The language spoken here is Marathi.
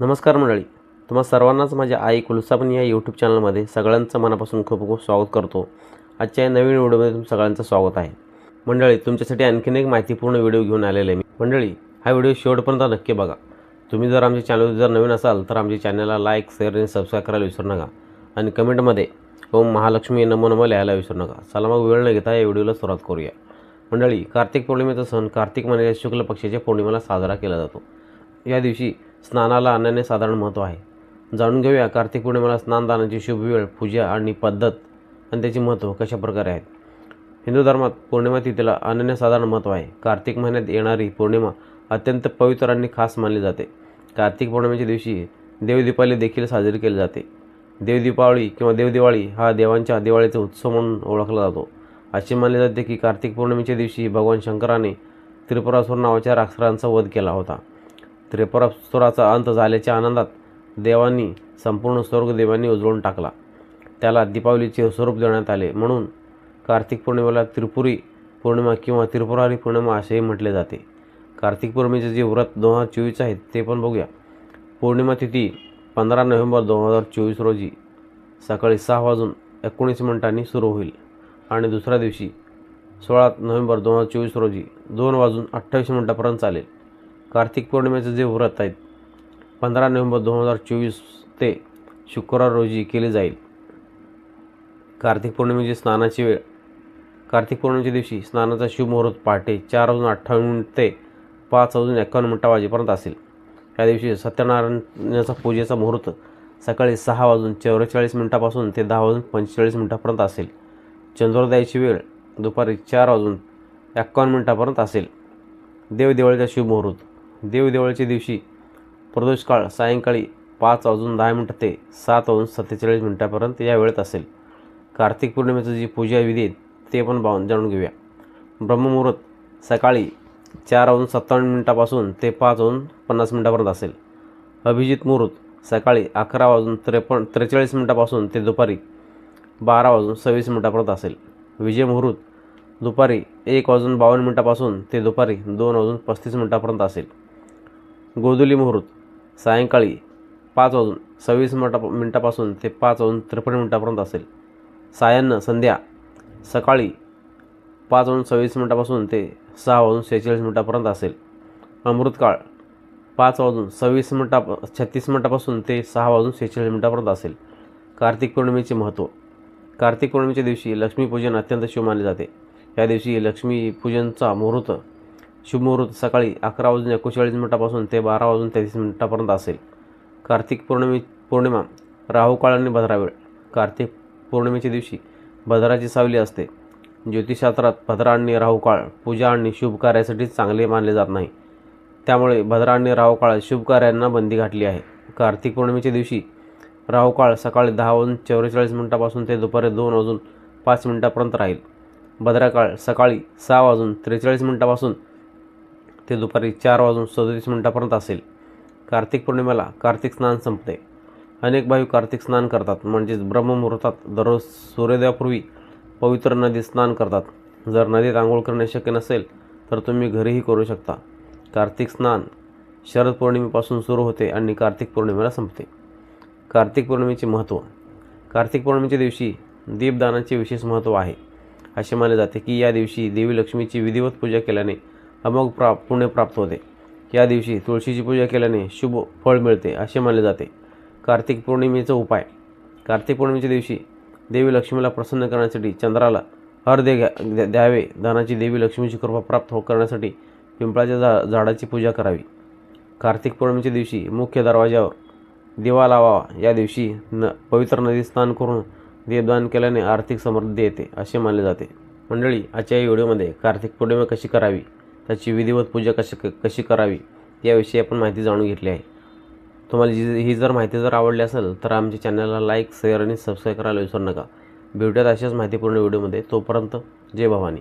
नमस्कार मंडळी. तुम्हा सर्वांनाच माझ्या आई कुलसापन या यूट्यूब चॅनलमध्ये सगळ्यांचं मनापासून खूप खूप स्वागत करतो. आजच्या या नवीन व्हिडिओमध्ये तुम सगळ्यांचं स्वागत आहे. मंडळी तुमच्यासाठी आणखीन एक माहितीपूर्ण व्हिडिओ घेऊन आलेले आहे मी. मंडळी हा व्हिडिओ शेवटपर्यंत नक्की बघा. तुम्ही जर आमच्या चॅनल जर नवीन असाल तर आमच्या चॅनलला लाईक शेअर आणि सबस्क्राईब करायला विसरू नका. आणि कमेंटमध्ये ओम महालक्ष्मी नमो नमो लिहायला विसरू नका. चला मग वेळ न घेता या व्हिडिओला सुरुवात करूया. मंडळी कार्तिक पौर्णिमेचा सण कार्तिक महिन्याच्या शुक्ल पक्षाच्या पौर्णिमेला साजरा केला जातो. या दिवशी स्नानाला आणण्याने साधारण महत्त्व आहे. जाणून घेऊया कार्तिक पौर्णिमेला स्नानदानाची शुभ वेळ पूजा आणि पद्धत आणि त्याचे महत्त्व कशा प्रकारे आहेत? हिंदू धर्मात पौर्णिमा तिथीला अनन्यसाधारण महत्त्व आहे. कार्तिक महिन्यात येणारी पौर्णिमा अत्यंत पवित्र आणि खास मानली जाते. कार्तिक पौर्णिमेच्या दिवशी देवदीपावली देखील साजरी केली जाते. देवदीपावली किंवा देवदिवाळी हा देवांच्या दिवाळीचा उत्सव म्हणून ओळखला जातो. असे मानले जाते की कार्तिक पौर्णिमेच्या दिवशी भगवान शंकराने त्रिपुरासूर नावाच्या राक्षसांचा वध केला होता. त्रिपुरासुराचा अंत झाल्याच्या आनंदात देवांनी संपूर्ण स्वर्ग देवांनी उजळून टाकला. त्याला दीपावलीचे स्वरूप देण्यात आले. म्हणून कार्तिक पौर्णिमेला त्रिपुरी पौर्णिमा किंवा त्रिपुरारी पौर्णिमा असेही म्हटले जाते. कार्तिक पौर्णिमेचे जे व्रत दोन हजार चोवीस आहेत ते पण बघूया. पौर्णिमा तिथी पंधरा नोव्हेंबर दोन हजार चोवीस रोजी सकाळी सहा वाजून एकोणीस मिनिटांनी सुरू होईल. आणि दुसऱ्या दिवशी सोळा नोव्हेंबर दोन हजार चोवीस रोजी दोन वाजून अठ्ठावीस मिनिटापर्यंत चालेल. कार्तिक पौर्णिमेचं जे व्रत आहेत पंधरा नोव्हेंबर दोन हजार चोवीस ते शुक्रवार रोजी केले जाईल. कार्तिक पौर्णिमेची स्नानाची वेळ कार्तिक पौर्णिमेच्या दिवशी स्नानाचा शिवमुहूर्त पहाटे चार वाजून अठ्ठावन्न मिनिट ते पाच वाजून एकावन्न मिनटा वाजेपर्यंत असेल. या दिवशी सत्यनारायणाचा पूजेचा मुहूर्त सकाळी सहा वाजून चौवेचाळीस मिनिटापासून ते दहा वाजून पंचेचाळीस मिनिटापर्यंत असेल. चंद्रोदयाची वेळ दुपारी चार वाजून एकावन्न मिनिटापर्यंत असेल. देवदिवाळीचा शिवमुहूर्त देवदिवाळीच्या दिवशी प्रदोषकाळ सायंकाळी पाच वाजून दहा मिनटं ते सात वाजून सत्तेचाळीस मिनिटापर्यंत या वेळेत असेल. कार्तिक पौर्णिमेचं जी पूजा विधी ते पण पाहून जाणून घेऊया. ब्रह्ममुहूर्त सकाळी चार वाजून सत्तावन्न मिनिटापासून ते पाच वाजून पन्नास मिनिटापर्यंत असेल. अभिजित मुहूर्त सकाळी अकरा वाजून त्रेपन्न त्रेचाळीस मिनिटापासून ते दुपारी बारा वाजून सव्वीस मिनिटापर्यंत असेल. विजय मुहूर्त दुपारी एक वाजून बावन्न मिनिटापासून ते दुपारी दोन वाजून पस्तीस मिनिटापर्यंत असेल. गोधुली मुहूर्त सायंकाळी पाच वाजून सव्वीस मिनटा मिनटापासून ते पाच वाजून त्रेपन्न मिनटापर्यंत असेल. सायान्न संध्या सकाळी पाच वाजून सव्वीस मिनटापासून ते सहा वाजून सेहेचाळीस मिनटापर्यंत असेल. अमृतकाळ पाच वाजून सव्वीस मिनटा छत्तीस मिनटापासून ते सहा वाजून सेहेचाळीस मिनटापर्यंत असेल. कार्तिक पौर्णिमेचे महत्त्व कार्तिक पौर्णिमेच्या दिवशी लक्ष्मीपूजन अत्यंत शुभ मानले जाते. या दिवशी लक्ष्मीपूजनचा मुहूर्त शुभमुहूर्त सकाळी अकरा वाजून एकोणचाळीस मिनिटापासून ते बारा वाजून तेहतीस मिनिटापर्यंत असेल. कार्तिक पौर्णिमे पौर्णिमा राहुकाळ आणि भद्रावेळ कार्तिक पौर्णिमेच्या दिवशी भद्राची सावली असते. ज्योतिषशास्त्रात भद्रा आणि राहुकाळ पूजा आणि शुभ कार्यासाठी चांगले मानले जात नाही. त्यामुळे भद्रा आणि राहू शुभ कार्यांना बंदी घातली आहे. कार्तिक पौर्णिमेच्या दिवशी राहू काळ सकाळी दहा वाजून चौवेचाळीस मिनिटापासून ते दुपारी दोन वाजून पाच मिनिटापर्यंत राहील. भद्राकाळ सकाळी सहा वाजून त्रेचाळीस मिनिटापासून ते दुपारी चार वाजून सदतीस मिनिटापर्यंत असेल. कार्तिक पौर्णिमेला कार्तिक स्नान संपते. अनेक भाविक कार्तिक स्नान करतात. म्हणजेच ब्रह्ममुहूर्तात दररोज सूर्योदयापूर्वी पवित्र नदीत स्नान करतात. जर नदीत आंघोळ करणे शक्य नसेल तर तुम्ही घरीही करू शकता. कार्तिक स्नान शरद पौर्णिमेपासून सुरू होते आणि कार्तिक पौर्णिमेला संपते. कार्तिक पौर्णिमेचे महत्त्व. कार्तिक पौर्णिमेच्या दिवशी दीपदानाचे विशेष महत्त्व आहे. असे मानले जाते की या दिवशी देवी लक्ष्मीची विधिवत पूजा केल्याने अमोघ प्राप पुण्य प्राप्त होते. या दिवशी तुळशीची पूजा केल्याने शुभ फळ मिळते असे मानले जाते. कार्तिक पौर्णिमेचा उपाय. कार्तिक पौर्णिमेच्या दिवशी देवी लक्ष्मीला प्रसन्न करण्यासाठी चंद्राला अर्धे घ्या द्या- द्यावे. धनाची देवी लक्ष्मीची कृपा प्राप्त हो करण्यासाठी पिंपळाच्या झा झाडाची पूजा करावी. कार्तिक पौर्णिमेच्या दिवशी मुख्य दरवाज्यावर दिवा लावावा. या दिवशी न पवित्र नदीत स्नान करून देवदान केल्याने आर्थिक समृद्धी येते असे मानले जाते. मंडळी आजच्या व्हिडिओमध्ये कार्तिक पौर्णिमा कशी करावी? त्याची विधिवत पूजा कशी क- कशी करावी याविषयी आपण माहिती जाणून घेतली आहे. तुम्हाला जी ही जर माहिती जर आवडली असेल तर आमच्या चॅनलला लाईक शेअर आणि सबस्क्राईब करायला विसरू नका. भेटूयात अशाच माहितीपूर्ण व्हिडिओमध्ये. तोपर्यंत जय भवानी.